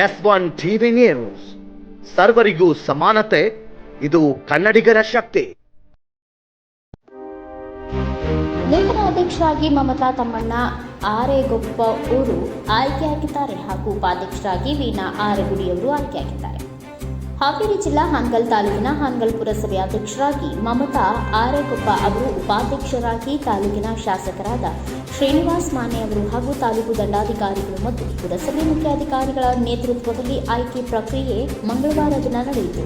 S one TV news. ಸರ್ವರಿಗೂ ಸಮಾನತೆ, ಇದು ಕನ್ನಡಿಗರ ಶಕ್ತಿ. ಲೇಖನ ಅಧ್ಯಕ್ಷರಾಗಿ ಮಮತಾ ತಮ್ಮಣ್ಣ ಆರೇಗೊಪ್ಪ ಅವರು ಆಯ್ಕೆಯಾಗಿದ್ದಾರೆ ಹಾಗೂ ಉಪಾಧ್ಯಕ್ಷರಾಗಿ ವೀಣಾ ಆರಗುಡಿಯವರು ಆಯ್ಕೆಯಾಗಿದ್ದಾರೆ. ಹಾವೇರಿ ಜಿಲ್ಲಾ ಹಾನಗಲ್ ತಾಲೂಕಿನ ಹಾನಗಲ್ ಪುರಸಭೆ ಅಧ್ಯಕ್ಷರಾಗಿ ಮಮತಾ ಆರೇಗೊಪ್ಪ ಅವರು ಉಪಾಧ್ಯಕ್ಷರಾಗಿ ತಾಲೂಕಿನ ಶಾಸಕರಾದ ಶ್ರೀನಿವಾಸ್ ಮಾನೆ ಅವರು ಹಾಗೂ ತಾಲೂಕು ದಂಡಾಧಿಕಾರಿಗಳು ಮತ್ತು ಪುರಸಭೆ ಮುಖ್ಯಾಧಿಕಾರಿಗಳ ನೇತೃತ್ವದಲ್ಲಿ ಆಯ್ಕೆ ಪ್ರಕ್ರಿಯೆ ಮಂಗಳವಾರ ದಿನ ನಡೆಯಿತು.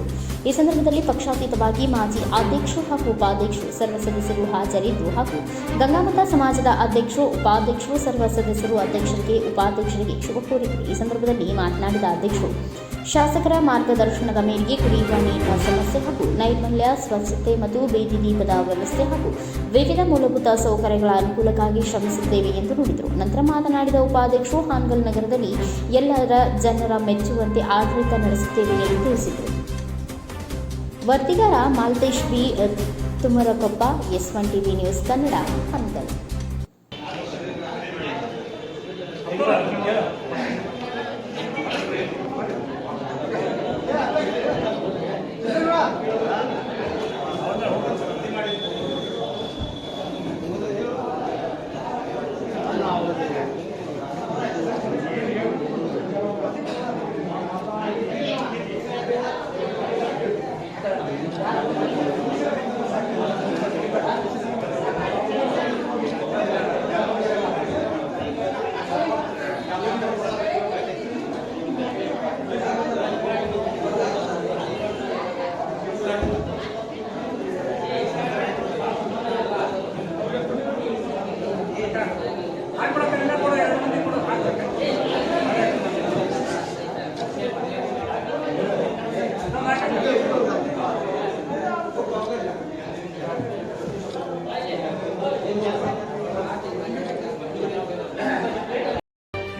ಈ ಸಂದರ್ಭದಲ್ಲಿ ಪಕ್ಷಾತೀತವಾಗಿ ಮಾಜಿ ಅಧ್ಯಕ್ಷರು ಹಾಗೂ ಉಪಾಧ್ಯಕ್ಷರು ಸರ್ವ ಸದಸ್ಯರು ಹಾಜರಿದ್ದು ಹಾಗೂ ಗಂಗಾಮತ ಸಮಾಜದ ಅಧ್ಯಕ್ಷರು, ಉಪಾಧ್ಯಕ್ಷರು, ಸರ್ವ ಸದಸ್ಯರು ಅಧ್ಯಕ್ಷರಿಗೆ, ಉಪಾಧ್ಯಕ್ಷರಿಗೆ ಶುಭ ಕೋರಿದರು ಈ ಸಂದರ್ಭದಲ್ಲಿ ಮಾತನಾಡಿದ ಅಧ್ಯಕ್ಷರು ಶಾಸಕರ ಮಾರ್ಗದರ್ಶನದ ಮೇರೆಗೆ ಕುಡಿಯುವ ನೀರಿನ ಸಮಸ್ಯೆ ಹಾಗೂ ನೈರ್ಮಲ್ಯ, ಸ್ವಚ್ಛತೆ ಮತ್ತು ಬೇದಿ ದೀಪದ ವ್ಯವಸ್ಥೆ ಹಾಗೂ ವಿವಿಧ ಮೂಲಭೂತ ಸೌಕರ್ಯಗಳ ಅನುಕೂಲಕ್ಕಾಗಿ ಶ್ರಮಿಸುತ್ತೇವೆ ಎಂದು ನುಡಿದರು. ನಂತರ ಮಾತನಾಡಿದ ಉಪಾಧ್ಯಕ್ಷರು, ಹಾನ್ಗಲ್ ನಗರದಲ್ಲಿ ಎಲ್ಲರ ಜನರ ಮೆಚ್ಚುವಂತೆ ಆಡಳಿತ ನಡೆಸುತ್ತೇವೆ ಎಂದು ತಿಳಿಸಿದರು. ವರದಿಗಾರ Malthesh B. Tumarakoppa S one TV news Kannada, Hanagal.